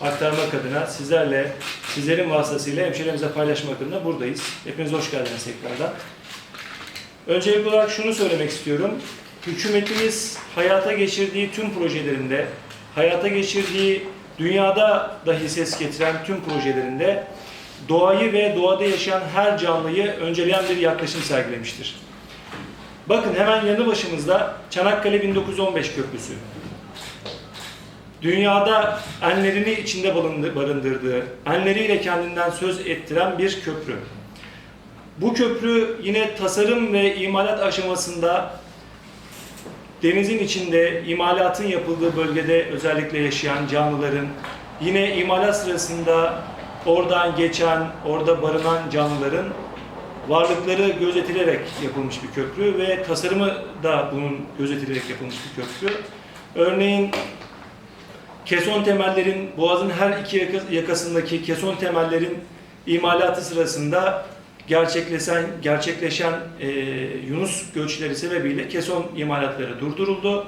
aktarmak adına sizlerle, sizlerin vasıtasıyla hemşehrilerimize paylaşmak adına buradayız. Hepiniz hoş geldiniz tekrardan. Öncelikli olarak şunu söylemek istiyorum. Hükümetimiz hayata geçirdiği tüm projelerinde, hayata geçirdiği dünyada dahi ses getiren tüm projelerinde doğayı ve doğada yaşayan her canlıyı önceleyen bir yaklaşım sergilemiştir. Bakın hemen yanı başımızda Çanakkale 1915 Köprüsü. Dünyada enlerini içinde barındı- barındırdığı, enleriyle kendinden söz ettiren bir köprü. Bu köprü yine tasarım ve imalat aşamasında denizin içinde imalatın yapıldığı bölgede özellikle yaşayan canlıların, yine imalat sırasında oradan geçen, orada barınan canlıların varlıkları gözetilerek yapılmış bir köprü ve tasarımı da bunun gözetilerek yapılmış bir köprü. Örneğin keson temellerin, boğazın her iki yaka- yakasındaki keson temellerin imalatı sırasında gerçekleşen, gerçekleşen e, Yunus göçleri sebebiyle keson imalatları durduruldu.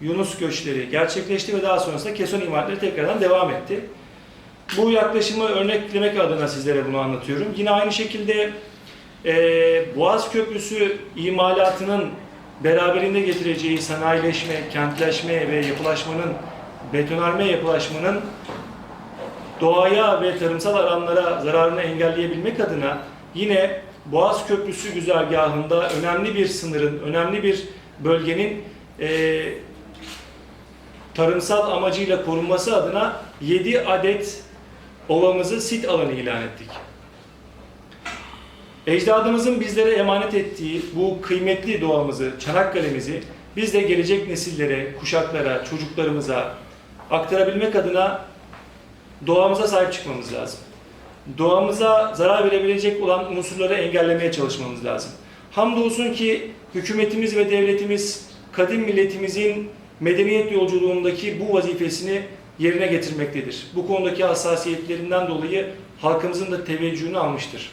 Yunus göçleri gerçekleşti ve daha sonrasında keson imalatları tekrardan devam etti. Bu yaklaşımı örneklemek adına sizlere bunu anlatıyorum. Yine aynı şekilde e, Boğaz Köprüsü imalatının beraberinde getireceği sanayileşme, kentleşme ve yapılaşmanın, betonarme yapılaşmanın doğaya ve tarımsal alanlara zararını engelleyebilmek adına yine Boğaz Köprüsü güzergahında önemli bir sınırın, önemli bir bölgenin e, tarımsal amacıyla korunması adına 7 adet ovamızı sit alanı ilan ettik. Ecdadımızın bizlere emanet ettiği bu kıymetli doğamızı, Çanakkale'mizi biz de gelecek nesillere, kuşaklara, çocuklarımıza aktarabilmek adına doğamıza sahip çıkmamız lazım. Doğamıza zarar verebilecek olan unsurları engellemeye çalışmamız lazım. Hamdolsun ki hükümetimiz ve devletimiz kadim milletimizin medeniyet yolculuğundaki bu vazifesini yerine getirmektedir. Bu konudaki hassasiyetlerinden dolayı halkımızın da teveccühünü almıştır.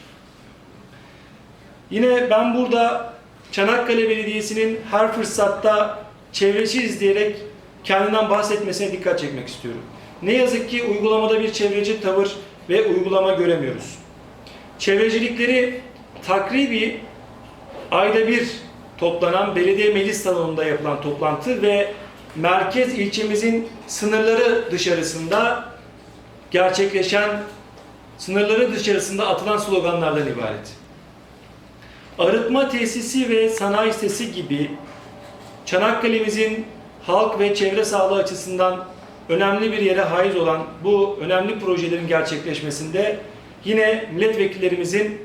Yine ben burada Çanakkale Belediyesi'nin her fırsatta çevreci diyerek kendinden bahsetmesine dikkat çekmek istiyorum. Ne yazık ki uygulamada bir çevreci tavır ve uygulama göremiyoruz. Çevrecilikleri takribi ayda bir toplanan belediye meclis salonunda yapılan toplantı ve merkez ilçemizin sınırları dışarısında gerçekleşen sınırları dışarısında atılan sloganlardan ibaret. Arıtma tesisi ve sanayi sitesi gibi Çanakkale'mizin halk ve çevre sağlığı açısından önemli bir yere haiz olan bu önemli projelerin gerçekleşmesinde yine milletvekillerimizin,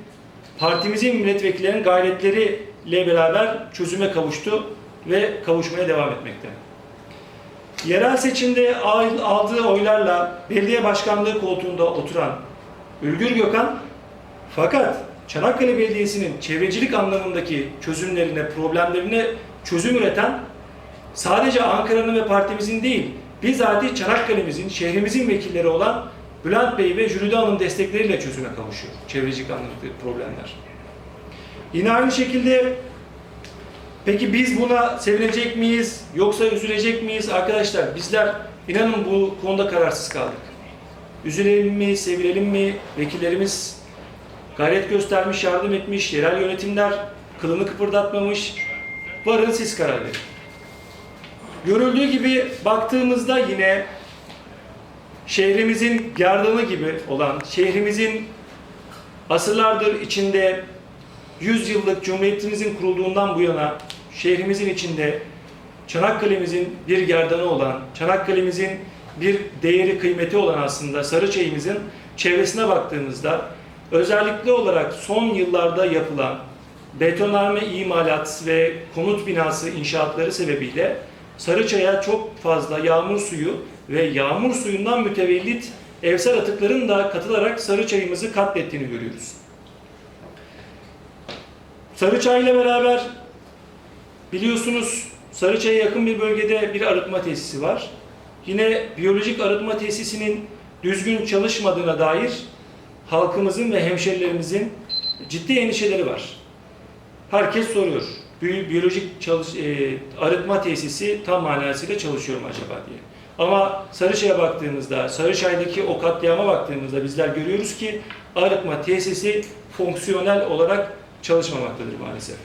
partimizin milletvekillerinin gayretleriyle beraber çözüme kavuştu ve kavuşmaya devam etmekte. Yerel seçimde aldığı oylarla belediye başkanlığı koltuğunda oturan Ülgür Gökhan fakat Çanakkale Belediyesi'nin çevrecilik anlamındaki çözümlerine, problemlerine çözüm üreten sadece Ankara'nın ve partimizin değil, bizzat Çanakkale'mizin, şehrimizin vekilleri olan Bülent Bey ve Jülide Hanım destekleriyle çözüme kavuşuyor çevrecilik anlamındaki problemler. Yine aynı şekilde peki biz buna sevinecek miyiz yoksa üzülecek miyiz? Arkadaşlar bizler inanın bu konuda kararsız kaldık. Üzülelim mi, sevilelim mi? Vekillerimiz gayret göstermiş, yardım etmiş, yerel yönetimler kılını kıpırdatmamış. Varın siz karar verin. Görüldüğü gibi baktığımızda yine şehrimizin gerdanı gibi olan, şehrimizin asırlardır içinde 100 yıllık Cumhuriyetimizin kurulduğundan bu yana şehrimizin içinde Çanakkale'mizin bir gerdanı olan, Çanakkale'mizin bir değeri kıymeti olan aslında Sarıçayımızın çevresine baktığımızda özellikle olarak son yıllarda yapılan betonarme imalat ve konut binası inşaatları sebebiyle Sarıçay'a çok fazla yağmur suyu ve yağmur suyundan mütevellit evsel atıkların da katılarak Sarıçay'ımızı katlettiğini görüyoruz. Sarıçay ile beraber biliyorsunuz Sarıçay'a yakın bir bölgede bir arıtma tesisi var. Yine biyolojik arıtma tesisinin düzgün çalışmadığına dair halkımızın ve hemşerilerimizin ciddi endişeleri var. Herkes soruyor. Biyo- Biyolojik çalış, e, arıtma tesisi tam manasıyla çalışıyor mu acaba diye. Ama Sarıçay'a baktığımızda, Sarıçay'daki o katliama baktığımızda bizler görüyoruz ki arıtma tesisi fonksiyonel olarak çalışmamaktadır maalesef.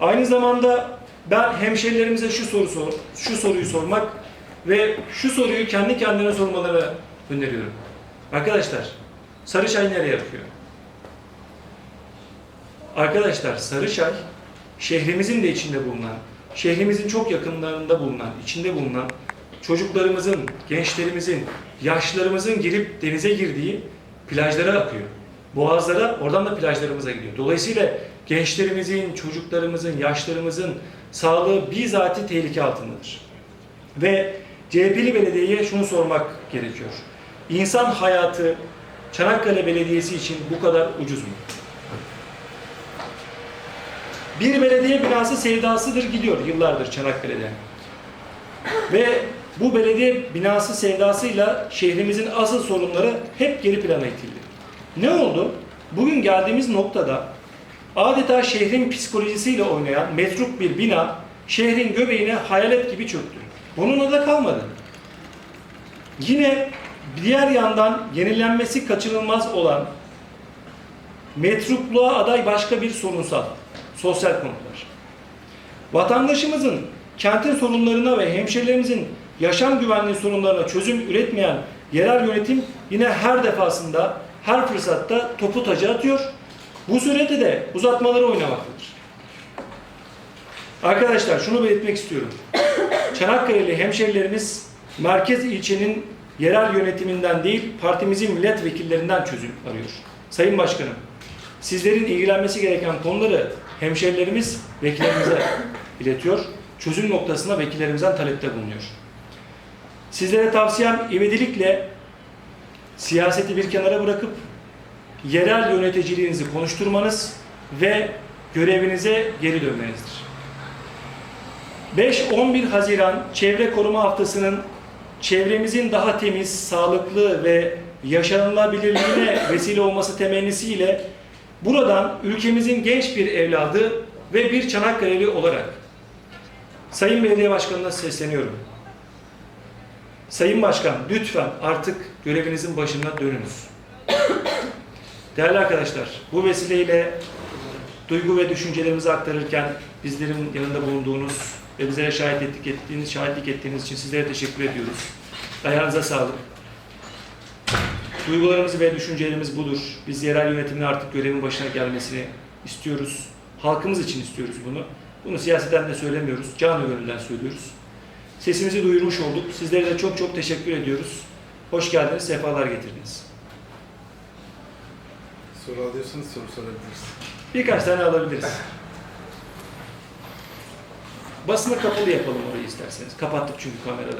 Aynı zamanda ben hemşerilerimize şu soru sor, şu soruyu sormak ve şu soruyu kendi kendine sormalarını öneriyorum. Arkadaşlar, Sarıçay nereye akıyor? Arkadaşlar Sarıçay şehrimizin de içinde bulunan, şehrimizin çok yakınlarında bulunan, içinde bulunan çocuklarımızın, gençlerimizin, yaşlılarımızın girip denize girdiği plajlara akıyor. Boğazlara, oradan da plajlarımıza gidiyor. Dolayısıyla gençlerimizin, çocuklarımızın, yaşlarımızın sağlığı bizatihi tehlike altındadır. Ve CHP'li belediyeye şunu sormak gerekiyor. İnsan hayatı Çanakkale Belediyesi için bu kadar ucuz mu? Bir belediye binası sevdasıdır gidiyor yıllardır Çanakkale'de. Ve bu belediye binası sevdasıyla şehrimizin asıl sorunları hep geri plana itildi. Ne oldu? Bugün geldiğimiz noktada adeta şehrin psikolojisiyle oynayan metruk bir bina şehrin göbeğine hayalet gibi çöktü. Bununla da kalmadı. Yine diğer yandan yenilenmesi kaçınılmaz olan metrukluğa aday başka bir sorunsal, sosyal konular. Vatandaşımızın kentin sorunlarına ve hemşehrilerimizin yaşam güvenliği sorunlarına çözüm üretmeyen yerel yönetim yine her defasında, her fırsatta topu taca atıyor. Bu sürede de uzatmaları oynamaktadır. Arkadaşlar şunu belirtmek istiyorum. Çanakkale'li hemşehrilerimiz merkez ilçenin yerel yönetiminden değil, partimizin milletvekillerinden çözüm arıyor. Sayın Başkanım, sizlerin ilgilenmesi gereken konuları hemşehrilerimiz vekillerimize iletiyor. Çözüm noktasında vekillerimizden talepte bulunuyor. Sizlere tavsiyem ivedilikle siyaseti bir kenara bırakıp yerel yöneticiliğinizi konuşturmanız ve görevinize geri dönmenizdir. 5-11 Haziran Çevre Koruma Haftası'nın çevremizin daha temiz, sağlıklı ve yaşanılabilirliğine vesile olması temennisiyle buradan ülkemizin genç bir evladı ve bir Çanakkale'li olarak Sayın Belediye Başkanı'na sesleniyorum. Sayın Başkan lütfen artık görevinizin başına dönünüz. Değerli arkadaşlar, bu vesileyle duygu ve düşüncelerimizi aktarırken bizlerin yanında bulunduğunuz ve bizlere şahit ettik ettiğiniz, şahitlik ettiğiniz için sizlere teşekkür ediyoruz. Ayağınıza sağlık. Duygularımız ve düşüncelerimiz budur. Biz yerel yönetimin artık görevin başına gelmesini istiyoruz. Halkımız için istiyoruz bunu. Bunu siyaseten de söylemiyoruz. Canı gönülden söylüyoruz. Sesimizi duyurmuş olduk. Sizlere de çok çok teşekkür ediyoruz. Hoş geldiniz, sefalar getirdiniz. Soru alıyorsanız soru sorabiliriz. Birkaç tane alabiliriz. Basına kapalı yapalım orayı isterseniz. Kapattık çünkü kameraları.